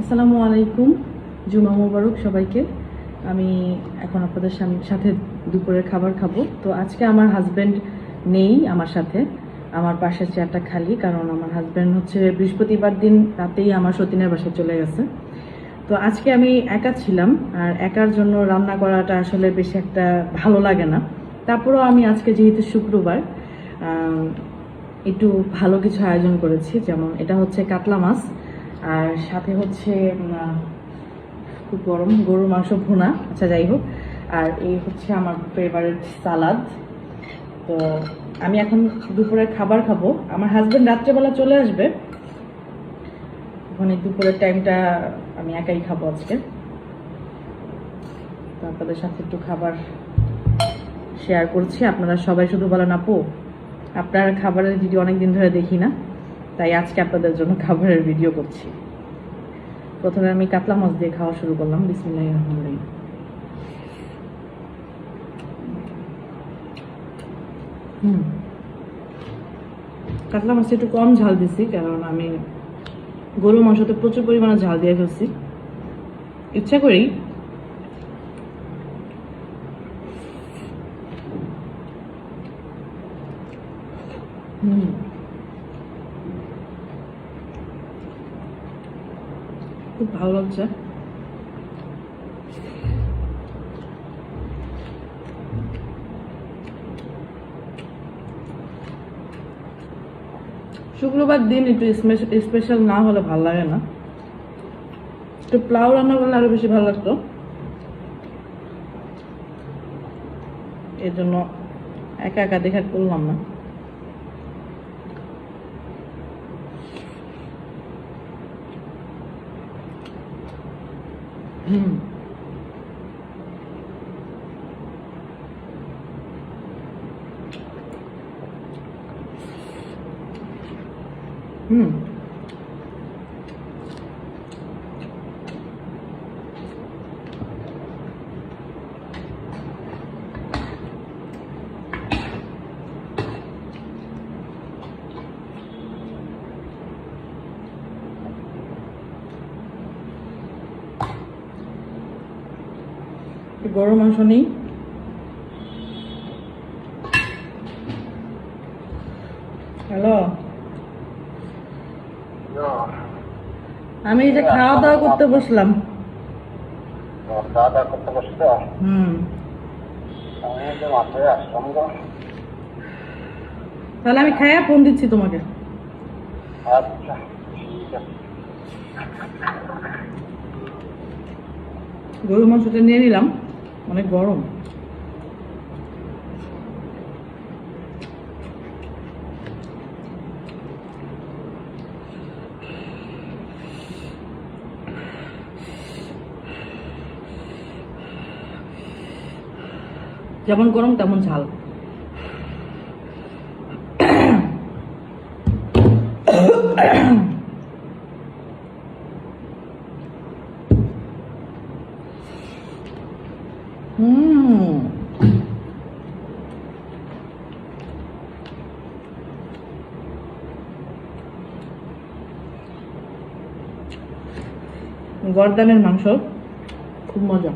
আসসালামু আলাইকুম, জুমা মোবারক সবাইকে। আমি এখন আপনাদের সাথে দুপুরের খাবার খাব। তো আজকে আমার হাজব্যান্ড নেই আমার সাথে। আমার পাশের চেয়ারটা খালি, কারণ আমার হাজব্যান্ড হচ্ছে বৃহস্পতিবার দিন রাতেই আমার সতীনের বাসায় চলে গেছে। তো আজকে আমি একা ছিলাম, আর একার জন্য রান্না করাটা আসলে বেশি একটা ভালো লাগে না। তারপরেও আমি আজকে যেহেতু শুক্রবার একটু ভালো কিছু আয়োজন করেছি। যেমন এটা হচ্ছে কাতলা মাছ। আর সাথে হচ্ছে খুব গরম, গরুর মাংস ভুনা আচ্ছা যাই হোক। আর এই হচ্ছে আমার ফেভারিট সালাদ তো আমি এখন দুপুরের খাবার খাব। আমার হাজব্যান্ড রাত্রেবেলা চলে আসবে। ওখানে দুপুরের টাইমটা আমি একাই খাব আজকে। তো আপনাদের সাথে একটু খাবার শেয়ার করছি। আপনারা সবাই শুধু বলেন, আপু, আপনার খাবারের ভিডিও অনেক দিন ধরে দেখি না। তাই আজকে আপনাদের জন্য খাবারের ভিডিও করছি। প্রথমে আমি কাতলা মাছ দিয়ে খাওয়া শুরু করলাম। বিসমিল্লাহ রহমান রহিম। হুম। কাতলা মাছটা একটু কম ঝাল দিছি, কারণ আমি গরু মাংসতে প্রচুর পরিমাণে ঝাল দিয়ে ফেলছি। ইচ্ছা করি হুম। খুব ভালো লাগছে। শুক্রবার দিন একটু স্পেশাল না হলে ভালো লাগে না। একটু প্লাউ রান্না করলে আরও বেশি ভালো লাগতো। এর জন্য একা একা দেখা করলাম না। হুম হুম একটু গরম মাংস নেই। হ্যালো? আমি এই যে খাওয়া দাওয়া করতে বসলাম। খাওয়া দাওয়া করতে হুম। গো। তাহলে আমি খাইয়া ফোন দিচ্ছি তোমাকে। আচ্ছা গরু মাংসটা নিয়ে নিলাম। অনেক গরম। যেমন গরম তেমন ঝাল। হুম। গরদানের মাংস। খুব মজা।